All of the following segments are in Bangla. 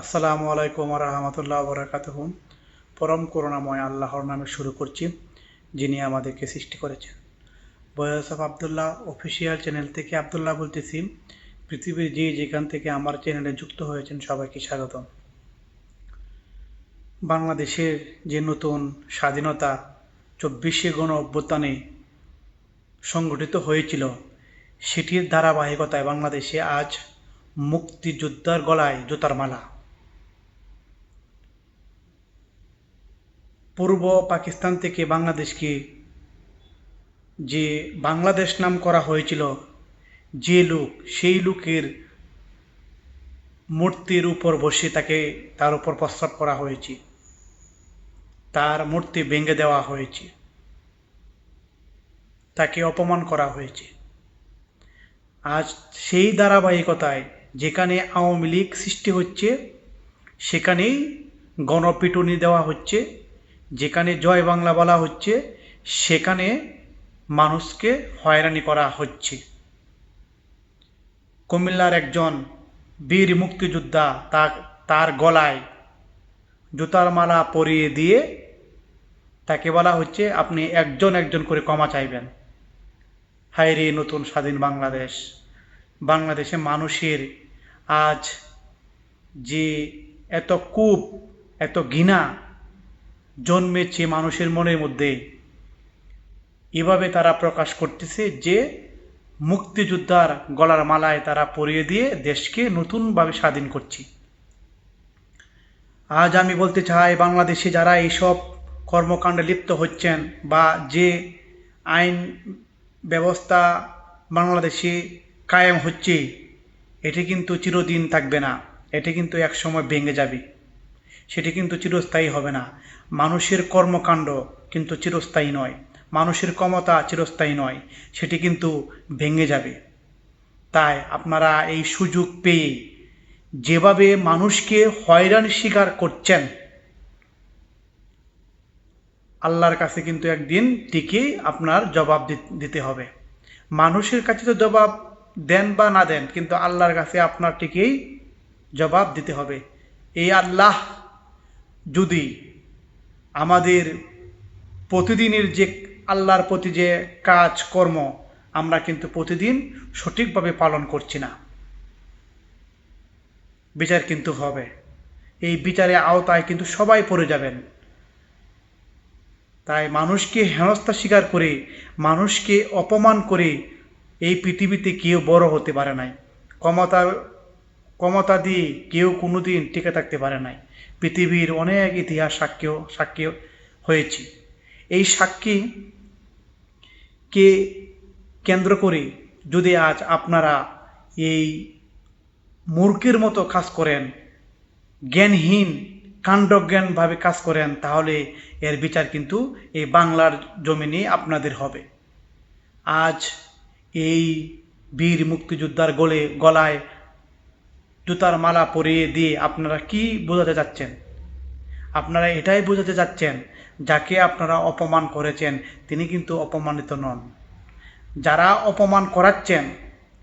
আসসালামু আলাইকুম রহমতুল্লাহ বরাকাতুহ। পরম করুণাময় আল্লাহর নামে শুরু করছি, যিনি আমাদেরকে সৃষ্টি করেছেন। বয়স অফ আবদুল্লাহ অফিসিয়াল চ্যানেল থেকে আবদুল্লাহ বলতেছি, পৃথিবীর যে যেখান থেকে আমার চ্যানেলে যুক্ত হয়েছেন, সবাইকে স্বাগতম। বাংলাদেশের যে নতুন স্বাধীনতা চব্বিশে গণ অভ্যুত্থানে সংগঠিত হয়েছিল, সেটির ধারাবাহিকতায় বাংলাদেশে আজ মুক্তিযোদ্ধার গলায় জুতার মালা। পূর্ব পাকিস্তান থেকে বাংলাদেশকে যে বাংলাদেশ নাম করা হয়েছিল, যে লোক, সেই লোকের মূর্তির উপর বসে তাকে তার উপর প্রস্রাব করা হয়েছে। তার মূর্তি ভেঙে দেওয়া হয়েছে। তাকে অপমান করা হয়েছে। আজ সেই ধারাবাহিকতায় যেখানে আওয়ামী লীগ সৃষ্টি হচ্ছে, সেখানেই গণপিটুনি দেওয়া হচ্ছে। যেখানে জয় বাংলা বলা হচ্ছে, সেখানে মানুষকে হয়রানি করা হচ্ছে। কুমিল্লার একজন বীর মুক্তিযোদ্ধা তার তার গলায় জুতার মালা পরিয়ে দিয়ে তাকে বলা হচ্ছে, আপনি একজন একজন করে ক্ষমা চাইবেন। হায় রে নতুন স্বাধীন বাংলাদেশ। বাংলাদেশে মানুষের আজ যে এত কূপ, এত ঘৃণা জন্মেছে মানুষের মনের মধ্যে। এভাবে তারা প্রকাশ করতেছে যে, মুক্তিযোদ্ধার গলার মালায় তারা পরিয়ে দিয়ে দেশকে নতুনভাবে স্বাধীন করছে। আজ আমি বলতে চাই, বাংলাদেশে যারা এইসব কর্মকাণ্ডে লিপ্ত হচ্ছেন বা যে আইন ব্যবস্থা বাংলাদেশে কায়েম হচ্ছে, এটি কিন্তু চিরদিন থাকবে না। এটি কিন্তু এক সময় ভেঙে যাবে। সেটি কিন্তু চিরস্থায়ী হবে না। মানুষের কর্মকাণ্ড কিন্তু চিরস্থায়ী নয়। মানুষের ক্ষমতা চিরস্থায়ী নয়। সেটি কিন্তু ভেঙে যাবে। তাই আপনারা এই সুযোগ পেয়ে যেভাবে মানুষকে হয়রানি স্বীকার করছেন, আল্লাহর কাছে কিন্তু একদিন ঠিকই আপনার জবাব দিতে হবে। মানুষের কাছে তো জবাব দেন বা না দেন, কিন্তু আল্লাহর কাছে আপনার ঠিকই জবাব দিতে হবে। এই আল্লাহ যদি আমাদের প্রতিদিনের যে আল্লাহর প্রতি যে কাজ, কর্ম, আমরা কিন্তু প্রতিদিন সঠিকভাবে পালন করছি না। বিচার কিন্তু হবে। এই বিচারে আওতায় কিন্তু সবাই পড়ে যাবেন। তাই মানুষকে হেনস্থা স্বীকার করে, মানুষকে অপমান করে এই পৃথিবীতে কেউ বড় হতে পারে নাই। ক্ষমতা ক্ষমতা দিয়ে কেউ কোনোদিন টিকে থাকতে পারে নাই। পৃথিবীর অনেক ইতিহাস সাক্ষী সাক্ষী হয়েছে। এই সাক্ষী কে কেন্দ্র করে যদি আজ আপনারা এই মূর্খের মতো কাজ করেন, জ্ঞানহীন, কাণ্ডজ্ঞানভাবে কাজ করেন, তাহলে এর বিচার কিন্তু এই বাংলার জমিনে আপনাদের হবে। আজ এই বীর মুক্তিযোদ্ধার গলে, গলায় জুতার মালা পরিয়ে দিয়ে আপনারা কি বোঝাতে যাচ্ছেন আপনারা এটাই বোঝাতে যাচ্ছেন যাকে আপনারা অপমান করেছেন, তিনি কিন্তু অপমানিত নন। যারা অপমান করাচ্ছেন,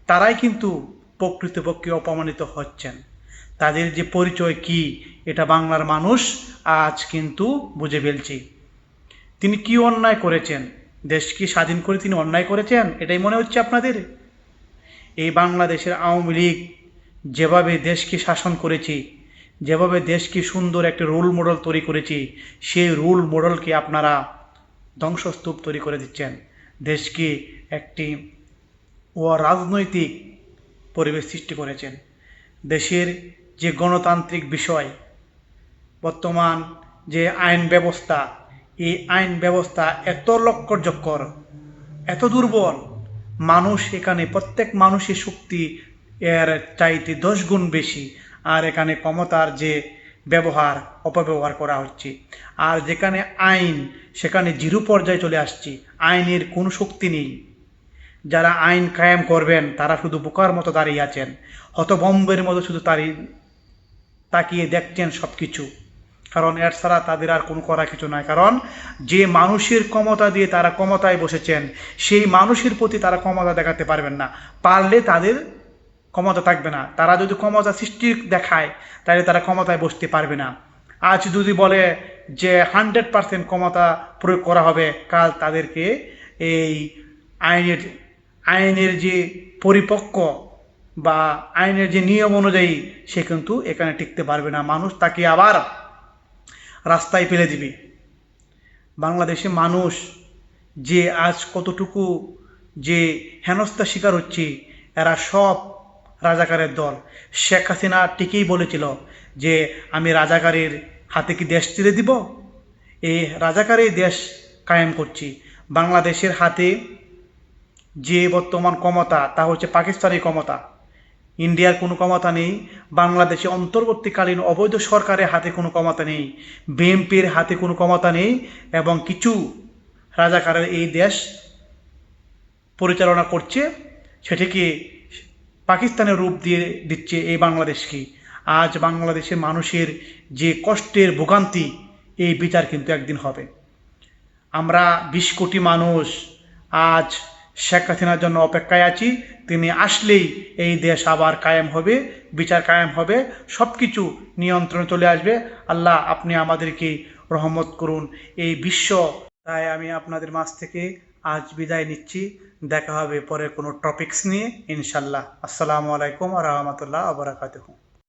তারাই কিন্তু প্রকৃতপক্ষে অপমানিত হচ্ছেন। তাদের যে পরিচয় কি, এটা বাংলার মানুষ আজ কিন্তু বুঝে ফেলছে। তিনি কি অন্যায় করেছেন? দেশকে স্বাধীন করে তিনি অন্যায় করেছেন? এটাই মনে হচ্ছে আপনাদের? এই বাংলাদেশের আওয়ামী লীগ যেভাবে দেশকে শাসন করেছি, যেভাবে দেশকে সুন্দর একটা রোল মডেল তৈরি করেছি, সেই রোল মডেলকে আপনারা ধ্বংসস্তূপ তৈরি করে দিচ্ছেন। দেশকে একটি ও রাজনৈতিক পরিবেশ সৃষ্টি করেছেন। দেশের যে গণতান্ত্রিক বিষয়, বর্তমান যে আইন ব্যবস্থা, এই আইন ব্যবস্থা এত লক্করজক্কর এত দুর্বল। মানুষ এখানে প্রত্যেক মানুষের শক্তি এর চাইতে দশ গুণ বেশি। আর এখানে ক্ষমতার যে ব্যবহার, অপব্যবহার করা হচ্ছে। আর যেখানে আইন, সেখানে জিরো পর্যায়ে চলে আসছে। আইনের কোনো শক্তি নেই। যারা আইন কায়েম করবেন, তারা শুধু বোকার মতো দাঁড়িয়ে আছেন। হতবম্বের মতো শুধু তারিয়ে তাকিয়ে দেখছেন সব কিছু কারণ এর ছাড়া তাদের আর কোনো করা কিছু নয় কারণ যে মানুষের ক্ষমতা দিয়ে তারা ক্ষমতায় বসেছেন, সেই মানুষের প্রতি তারা ক্ষমতা দেখাতে পারবেন না। পারলে তাদের ক্ষমতা থাকবে না। তারা যদি ক্ষমতা সৃষ্টি দেখায়, তাহলে তারা ক্ষমতায় বসতে পারবে না। আজ যদি বলে যে হান্ড্রেড পার্সেন্ট ক্ষমতা প্রয়োগ করা হবে, কাল তাদেরকে এই আইনের আইনের যে পরিপক্ক বা আইনের যে নিয়ম অনুযায়ী সে কিন্তু এখানে টিকতে পারবে না। মানুষ তাকে আবার রাস্তায় ফেলে দিবে। বাংলাদেশে মানুষ যে আজ কতটুকু যে হেনস্থার শিকার হচ্ছে, এরা সব রাজাকারের দল। শেখ হাসিনা ঠিকই বলেছিল যে, আমি রাজাকারের হাতে কি দেশ ছেড়ে দিব? এই দেশ কায়েম করছি। বাংলাদেশের হাতে যে বর্তমান ক্ষমতা, তা হচ্ছে পাকিস্তানি ক্ষমতা। ইন্ডিয়ার কোনো ক্ষমতা নেই, বাংলাদেশে অন্তর্বর্তীকালীন অবৈধ সরকারের হাতে কোনো ক্ষমতা নেই, বিএনপির হাতে কোনো ক্ষমতা নেই, এবং কিছু রাজাকারের এই দেশ পরিচালনা করছে, সেটিকে পাকিস্তানের রূপ দিয়ে দিচ্ছে এই বাংলাদেশকে। আজ বাংলাদেশের মানুষের যে কষ্টের ভোগান্তি, এই বিচার কিন্তু একদিন হবে। আমরা বিশ কোটি মানুষ আজ শেখ হাসিনার জন্য অপেক্ষায় আছি। তিনি আসলেই এই দেশ আবার কায়েম হবে, বিচার কায়েম হবে সব কিছু নিয়ন্ত্রণে চলে আসবে। আল্লাহ আপনি আমাদেরকে রহমত করুন। এই বিশ্ব তাই আমি আপনাদের মাঝ থেকে আজ বিদায় নিচ্ছি। দেখা হবে পরে কোনো টপিকস নিয়ে ইনশাল্লাহ আসসালামু আলাইকুম রহমতুল্লাহ আবরাকাতুহু